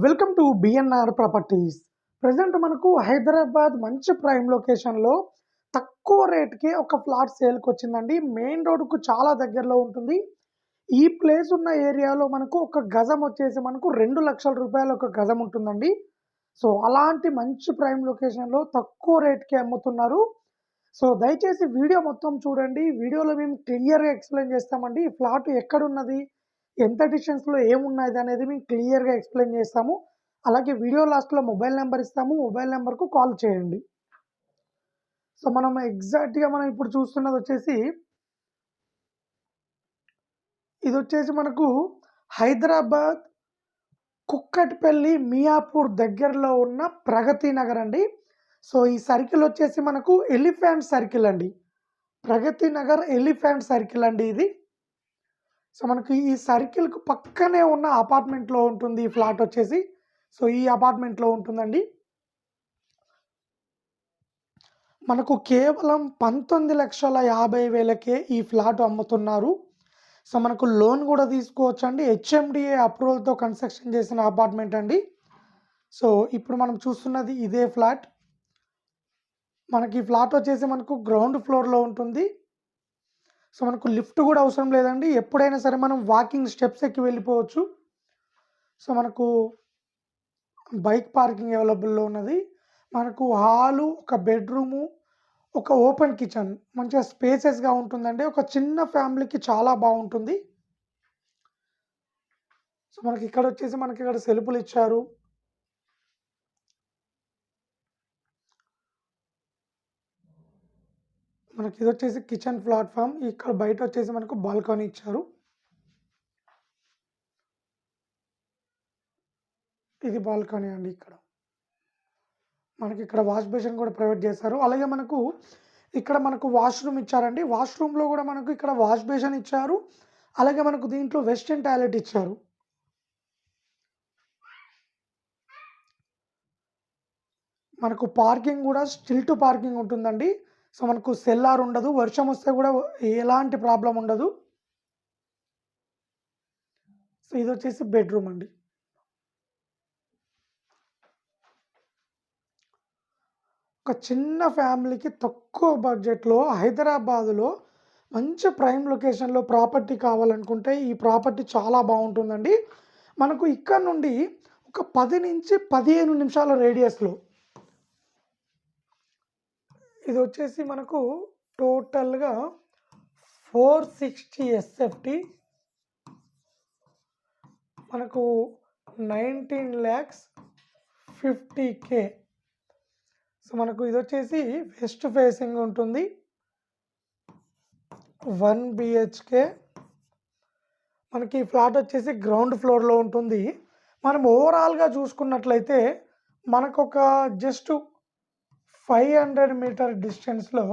Welcome to BNR properties present మనకు హైదరాబాద్ మంచి prime లొకేషన్లో తక్కువ రేట్కి ఒక ఫ్లాట్ సేల్కి వచ్చిందండి. మెయిన్ రోడ్కు చాలా దగ్గరలో ఉంటుంది. ఈ ప్లేస్ ఉన్న ఏరియాలో మనకు ఒక గజం వచ్చేసి మనకు రెండు లక్షల రూపాయలు ఒక గజం ఉంటుందండి. సో అలాంటి మంచి ప్రైమ్ లొకేషన్లో తక్కువ రేట్కి అమ్ముతున్నారు. సో దయచేసి వీడియో మొత్తం చూడండి. వీడియోలో మేము క్లియర్గా ఎక్స్ప్లెయిన్ చేస్తామండి. ఈ ఫ్లాట్ ఎక్కడున్నది? ఎంత డిస్టెన్స్లో ఏమున్నది అనేది మేము క్లియర్గా ఎక్స్ప్లెయిన్ చేస్తాము. అలాగే వీడియో లాస్ట్లో మొబైల్ నెంబర్ ఇస్తాము. మొబైల్ నెంబర్కు కాల్ చేయండి. సో మనం ఎగ్జాక్ట్గా మనం ఇప్పుడు చూస్తున్నది వచ్చేసి ఇది వచ్చేసి మనకు హైదరాబాద్ కుక్కట్పల్లి మియాపూర్ దగ్గరలో ఉన్న ప్రగతి నగర్ అండి. సో ఈ సర్కిల్ వచ్చేసి మనకు ఎలిఫెంట్ సర్కిల్ అండి. ప్రగతి నగర్ ఎలిఫెంట్ సర్కిల్ అండి ఇది. సో మనకి ఈ సర్కిల్కు పక్కనే ఉన్న అపార్ట్మెంట్లో ఉంటుంది ఈ ఫ్లాట్ వచ్చేసి. సో ఈ అపార్ట్మెంట్లో ఉంటుందండి. మనకు కేవలం పంతొమ్మిది లక్షల యాభై వేలకే ఈ ఫ్లాట్ అమ్ముతున్నారు. సో మనకు లోన్ కూడా తీసుకోవచ్చు అండి హెచ్ఎండిఏ అప్రూవల్తో కన్స్ట్రక్షన్ చేసిన అపార్ట్మెంట్ అండి. సో ఇప్పుడు మనం చూస్తున్నది ఇదే ఫ్లాట్. మనకి ఈ ఫ్లాట్ వచ్చేసి మనకు గ్రౌండ్ ఫ్లోర్లో ఉంటుంది. సో మనకు లిఫ్ట్ కూడా అవసరం లేదండి. ఎప్పుడైనా సరే మనం వాకింగ్ స్టెప్స్ ఎక్కి వెళ్ళిపోవచ్చు. సో మనకు బైక్ పార్కింగ్ అవైలబుల్లో ఉన్నది. మనకు హాలు ఒక బెడ్రూము ఒక ఓపెన్ కిచెన్ మంచిగా స్పేసెస్గా ఉంటుందండి. ఒక చిన్న ఫ్యామిలీకి చాలా బాగుంటుంది. సో మనకి ఇక్కడ వచ్చేసి మనకి ఇక్కడ సెల్ఫులు ఇచ్చారు. మనకి ఇది వచ్చేసి కిచెన్ ప్లాట్ఫామ్. ఇక్కడ బయట వచ్చేసి మనకు బాల్కనీ ఇచ్చారు. ఇది బాల్కనీ అండి ఇక్కడ. మనకి ఇక్కడ వాష్ బేసిన్ కూడా ప్రొవైడ్ చేశారు. అలాగే మనకు ఇక్కడ మనకు వాష్రూమ్ ఇచ్చారండి. వాష్రూమ్లో కూడా మనకు ఇక్కడ వాష్ బేసిన్ ఇచ్చారు. అలాగే మనకు దీంట్లో వెస్టర్న్ టాయిలెట్ ఇచ్చారు. మనకు పార్కింగ్ కూడా స్టిల్ టు పార్కింగ్ ఉంటుందండి. సో మనకు సెల్లార్ ఉండదు వర్షం వస్తే కూడా ఎలాంటి ప్రాబ్లం ఉండదు. సో ఇది వచ్చేసి బెడ్రూమ్ అండి. ఒక చిన్న ఫ్యామిలీకి తక్కువ బడ్జెట్లో హైదరాబాదులో మంచి ప్రైమ్ లొకేషన్లో ప్రాపర్టీ కావాలనుకుంటే ఈ ప్రాపర్టీ చాలా బాగుంటుందండి. మనకు ఇక్కడ నుండి ఒక పది నుంచి పదిహేను నిమిషాల రేడియస్లో ఇది వచ్చేసి మనకు టోటల్గా ఫోర్ సిక్స్టీ ఎస్ఎఫ్టి. మనకు nineteen lakhs fifty K. So మనకు ఇది వచ్చేసి వెస్ట్ ఫేసింగ్ ఉంటుంది. వన్ బిహెచ్కే మనకి ఫ్లాట్ వచ్చేసి గ్రౌండ్ ఫ్లోర్లో ఉంటుంది. మనం ఓవరాల్గా చూసుకున్నట్లయితే మనకు ఒక జస్ట్ ఫైవ్ హండ్రెడ్ మీటర్ డిస్టెన్స్లో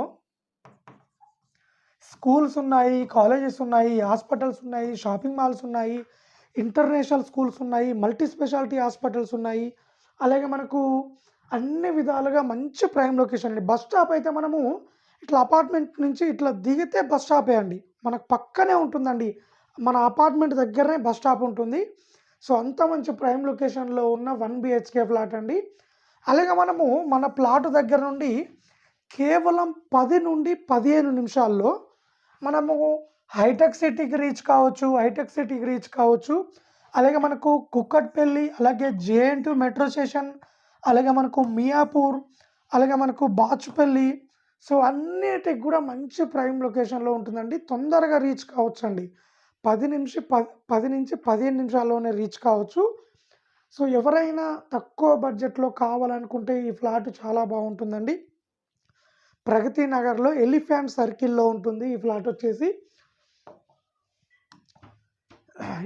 స్కూల్స్ ఉన్నాయి కాలేజెస్ ఉన్నాయి హాస్పిటల్స్ ఉన్నాయి షాపింగ్ మాల్స్ ఉన్నాయి ఇంటర్నేషనల్ స్కూల్స్ ఉన్నాయి మల్టీ స్పెషాలిటీ హాస్పిటల్స్ ఉన్నాయి. అలాగే మనకు అన్ని విధాలుగా మంచి ప్రైమ్ లొకేషన్ అండి. బస్ స్టాప్ అయితే మనము ఇట్లా అపార్ట్మెంట్ నుంచి ఇట్లా దిగితే బస్ స్టాపే అండి. మనకు పక్కనే ఉంటుందండి. మన అపార్ట్మెంట్ దగ్గరనే బస్ స్టాప్ ఉంటుంది. సో అంత మంచి ప్రైమ్ లొకేషన్లో ఉన్న వన్ బిహెచ్కే ఫ్లాట్ అండి. అలాగే మనము మన ప్లాట్ దగ్గర నుండి కేవలం పది నుండి పదిహేను నిమిషాల్లో మనము హైటెక్ సిటీకి రీచ్ కావచ్చు హైటెక్ సిటీకి రీచ్ కావచ్చు. అలాగే మనకు కుక్కట్పల్లి అలాగే జేఎన్టీ మెట్రో స్టేషన్ అలాగే మనకు మియాపూర్ అలాగే మనకు బాచుపల్లి. సో అన్నిటికి కూడా మంచి ప్రైమ్ లొకేషన్లో ఉంటుందండి. తొందరగా రీచ్ కావచ్చు అండి పది నిమిషం పది పది నుంచి పదిహేను నిమిషాల్లోనే రీచ్ కావచ్చు. సో ఎవరైనా తక్కువ బడ్జెట్లో కావాలనుకుంటే ఈ ఫ్లాట్ చాలా బాగుంటుందండి. ప్రగతి నగర్లో ఎలిఫెంట్ సర్కిల్లో ఉంటుంది ఈ ఫ్లాట్ వచ్చేసి.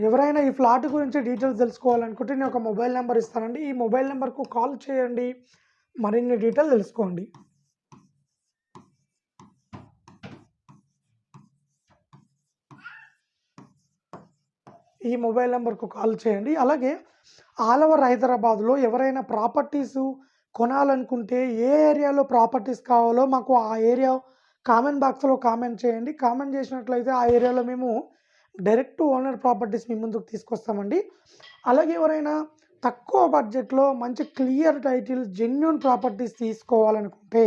ఎవరైనా ఈ ఫ్లాట్ గురించి డీటెయిల్స్ తెలుసుకోవాలనుకుంటే నేను ఒక మొబైల్ నెంబర్ ఇస్తానండి. ఈ మొబైల్ నెంబర్కు కాల్ చేయండి. మరిన్ని డీటెయిల్ తెలుసుకోండి. ఈ మొబైల్ నెంబర్కు కాల్ చేయండి. అలాగే ఆల్ ఓవర్ హైదరాబాద్లో ఎవరైనా ప్రాపర్టీస్ కొనాలనుకుంటే ఏ ఏరియాలో ప్రాపర్టీస్ కావాలో మాకు ఆ ఏరియా కామెంట్ బాక్స్లో కామెంట్ చేయండి కామెంట్ చేసినట్లయితే ఆ ఏరియాలో మేము డైరెక్ట్ ఓనర్ ప్రాపర్టీస్ మీ ముందుకు తీసుకొస్తామండి అలాగే ఎవరైనా తక్కువ బడ్జెట్‌లో మంచి క్లియర్ టైటిల్, జెన్యున్ ప్రాపర్టీస్ తీసుకోవాలనుకుంటే,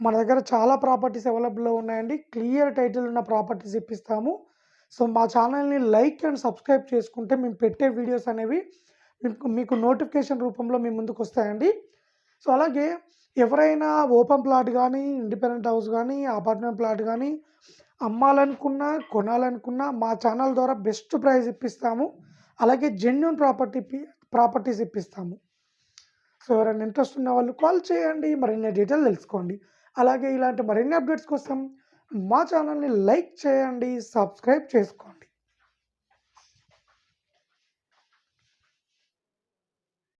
మన దగ్గర చాలా ప్రాపర్టీస్ అవైలబుల్‌లో ఉన్నాయండి. క్లియర్ టైటిల్ ఉన్న ప్రాపర్టీస్ ఇప్పిస్తాము. సో, మా ఛానల్‌ని లైక్ అండ్ సబ్స్క్రైబ్ చేసుకుంటే మేము పెట్టే వీడియోస్ అనేవి మీకు నోటిఫికేషన్ రూపంలో మీ ముందుకొస్తాయండి. సో, అలాగే ఎవరైనా ఓపెన్ ప్లాట్ కానీ ఇండిపెండెంట్ హౌస్ కానీ అపార్ట్మెంట్ ప్లాట్ కానీ అమ్మాలనుకున్నా, కొనాలనుకున్నా మా ఛానల్ ద్వారా బెస్ట్ ప్రైస్ ఇప్పిస్తాము. అలాగే జెన్యున్ ప్రాపర్టీ ప్రాపర్టీస్ ఇప్పిస్తాము. సో, ఎవరైనా ఇంట్రెస్ట్ ఉన్న వాళ్ళు కాల్ చేయండి. మరిన్ని డీటెయిల్ తెలుసుకోండి. అలాగే ఇలాంటి మరిన్ని అప్డేట్స్ కోసం మా ఛానల్‌ని లైక్ చేయండి, సబ్స్క్రైబ్ చేసుకోండి.